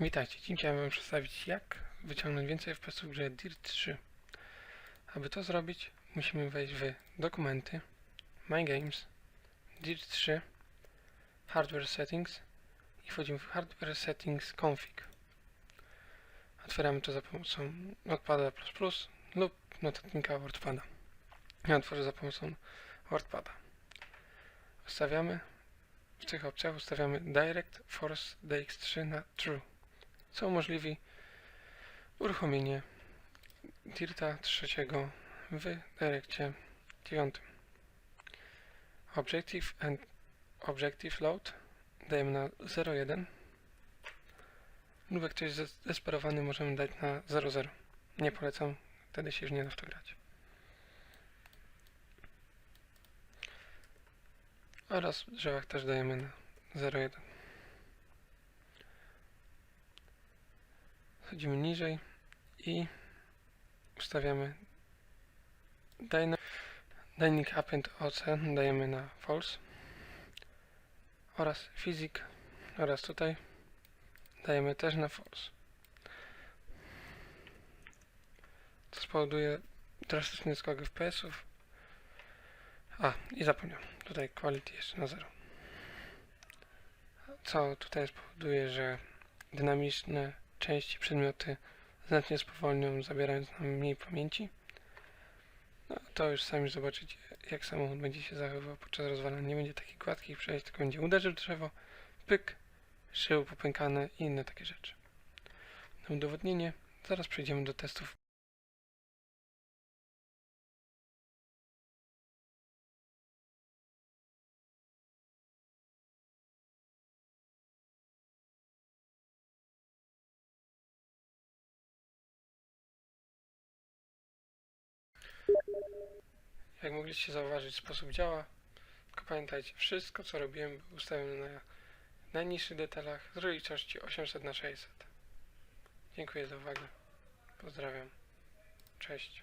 Witajcie, dziś chciałem wam przedstawić jak wyciągnąć więcej FPS w grze Dirt 3. Aby to zrobić, musimy wejść w dokumenty, My Games, Dirt 3, Hardware Settings i wchodzimy w Hardware Settings Config. Otwieramy to za pomocą Notpada++ lub notatnika WordPada. Ja otworzę za pomocą WordPada. Ustawiamy w tych opcjach ustawiamy Direct Force DX3 na True, co umożliwi uruchomienie Dirta trzeciego w Direccie 9. Objective and Objective Load dajemy na 0,1 lub jak ktoś jest zdesperowany możemy dać na 0,0. Nie polecam, wtedy się już nie da w to grać. Oraz w drzewach też dajemy na 0,1. Chodzimy niżej i ustawiamy dyna- Dynamic Append OC dajemy na false oraz Physic oraz tutaj dajemy też na false. To spowoduje drastyczny skok FPS-ów. A, i zapomniałem. Tutaj quality jeszcze na 0. Co tutaj spowoduje, że dynamiczne części przedmioty znacznie spowolnią, zabierając nam mniej pamięci. No, to już sami zobaczycie, jak samochód będzie się zachowywał podczas rozwalania. Nie będzie takich gładkich przejść, tylko będzie uderzył drzewo, pyk, szyły popękane i inne takie rzeczy. Na udowodnienie zaraz przejdziemy do testów Jak mogliście zauważyć, sposób działa. Tylko pamiętajcie, wszystko co robiłem było ustawione na najniższych detalach z rozdzielczości 800 na 600. Dziękuję za uwagę. Pozdrawiam. Cześć.